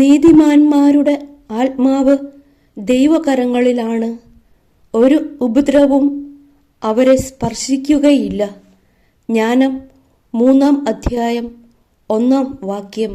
നീതിമാന്മാരുടെ ആത്മാവ് ദൈവകരങ്ങളിലാണ് ഒരു ഉപദ്രവവും അവരെ സ്പർശിക്കുകയില്ല ജ്ഞാനം മൂന്നാം അധ്യായം ഒന്നാം വാക്യം